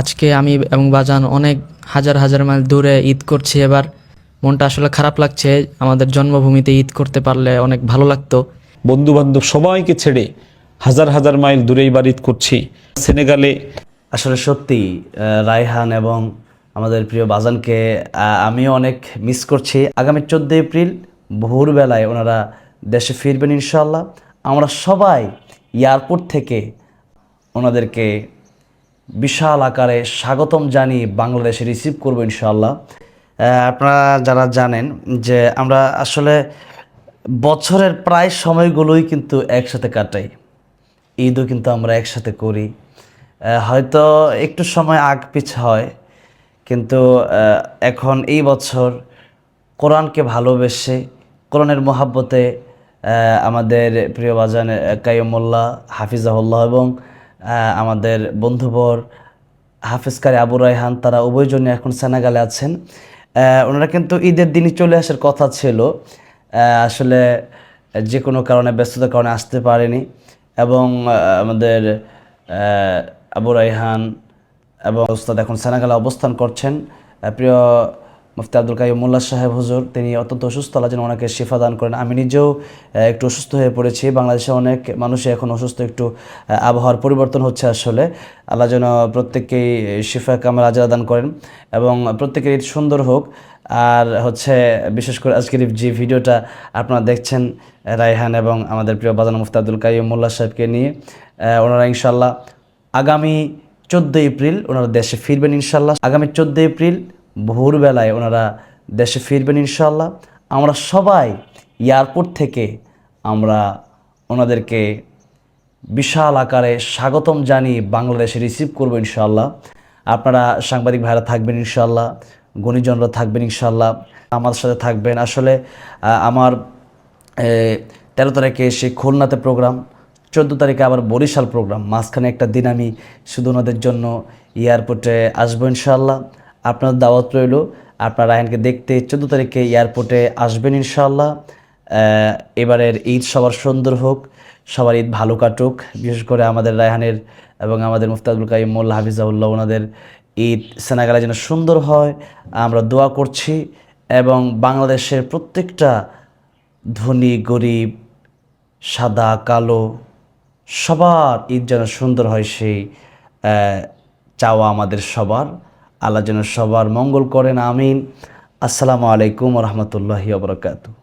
আজকে আমি এবং বাজান অনেক হাজার হাজার মাইল দূরে ঈদ করছি এবার। মনটা আসলে খারাপ লাগছে আমাদের জন্মভূমিতে ঈদ করতে পারলে অনেক ভালো লাগতো। বন্ধু বান্ধব সবাইকে ছেড়ে হাজার হাজার মাইল দূরেই ঈদ করছি। সেনেগালে আসলে সত্যি রায়হান এবং আমাদের প্রিয় বাজানকে আমিও অনেক মিস করছি। আগামী চোদ্দোই এপ্রিল ভোরবেলায় ওনারা দেশে ফিরবেন ইনশাল্লাহ আমরা সবাই এয়ারপোর্ট থেকে ওনাদেরকে বিশাল আকারে স্বাগতম জানিয়ে বাংলাদেশে রিসিভ করব ইনশাল্লাহ আপনারা যারা জানেন যে আমরা আসলে বছরের প্রায় সময়গুলোই কিন্তু একসাথে কাটাই। ঈদও কিন্তু আমরা একসাথে করি। হয়তো একটু সময় আগ পিছ হয়, কিন্তু এখন এই বছর কোরআনকে ভালোবেসে, কোরআনের মহাব্বতে আমাদের প্রিয় বাজান কাইমুল্লাহ হাফিজাহুল্লাহ এবং আমাদের বন্ধুবর হাফিজকারী আবু রায়হান, তারা উভয়জনই এখন সেনাগালে আছেন। ওনারা কিন্তু ঈদের দিনই চলে আসার কথা ছিল। আসলে যে কোনো কারণে, ব্যস্ততার কারণে আসতে পারেনি। এবং আমাদের আবু রায়হান এবং ওস্তাদ এখন সেনাগালে অবস্থান করছেন। প্রিয় মুফতি আব্দুল কাইম মোল্লা সাহেব হুজুর, তিনি অত্যন্ত অসুস্থ, আল্লাহ যেন ওনাকে শিফা দান করেন। আমি নিজেও একটু অসুস্থ হয়ে পড়েছি। বাংলাদেশে অনেক মানুষই এখন অসুস্থ, একটু আবহাওয়ার পরিবর্তন হচ্ছে আসলে। আল্লাহ যেন প্রত্যেককেই শিফা কামাল আজরা দান করেন এবং প্রত্যেকের ঈদ সুন্দর হোক। আর হচ্ছে, বিশেষ করে আজকের যে ভিডিওটা আপনারা দেখছেন, রায়হান এবং আমাদের প্রিয় বাজান মুফতি আব্দুল কাইম মোল্লা সাহেবকে নিয়ে ওনারা ইনশাল্লাহ আগামী চোদ্দোই এপ্রিল ওনারা দেশে ফিরবেন ইনশাল্লাহ আগামী চোদ্দোই এপ্রিল ভোরবেলায় ওনারা দেশে ফিরবেন ইনশাল্লাহ আমরা সবাই এয়ারপোর্ট থেকে আমরা ওনাদেরকে বিশাল আকারে স্বাগতম জানিয়ে বাংলাদেশে রিসিভ করব ইনশাল্লাহ আপনারা সাংবাদিক ভাইরা থাকবেন ইনশাল্লাহ গণিজনরা থাকবেন ইনশাল্লাহ আমার সাথে থাকবেন। আসলে আমার তেরো তারিখে সেই খুলনাতে প্রোগ্রাম, চোদ্দ তারিখে আবার বরিশাল প্রোগ্রাম। মাঝখানে একটা দিন আমি শুধু ওনাদের জন্য এয়ারপোর্টে আসব ইনশাল্লাহ আপনার দাওয়াত রইল। আপনার রায়হানকে দেখতে চোদ্দ তারিখে এয়ারপোর্টে আসবেন ইনশাল্লাহ এবারের ঈদ সবার সুন্দর হোক, সবার ঈদ ভালো কাটুক। বিশেষ করে আমাদের রায়হানের এবং আমাদের মুফতাদুল কাইম, মোল্লা হাফিজাউল্লাহ ওনাদের ঈদ সেনাগালে যেন সুন্দর হয়, আমরা দোয়া করছি। এবং বাংলাদেশের প্রত্যেকটা ধনী, গরিব, সাদা, কালো, সবার ঈদ যেন সুন্দর হয় সেই চাওয়া আমাদের সবার। আল্লাহ যেন সবার মঙ্গল করেন আমিন। আসসালামু আলাইকুম রহমতুল্লাহি আবরকাতু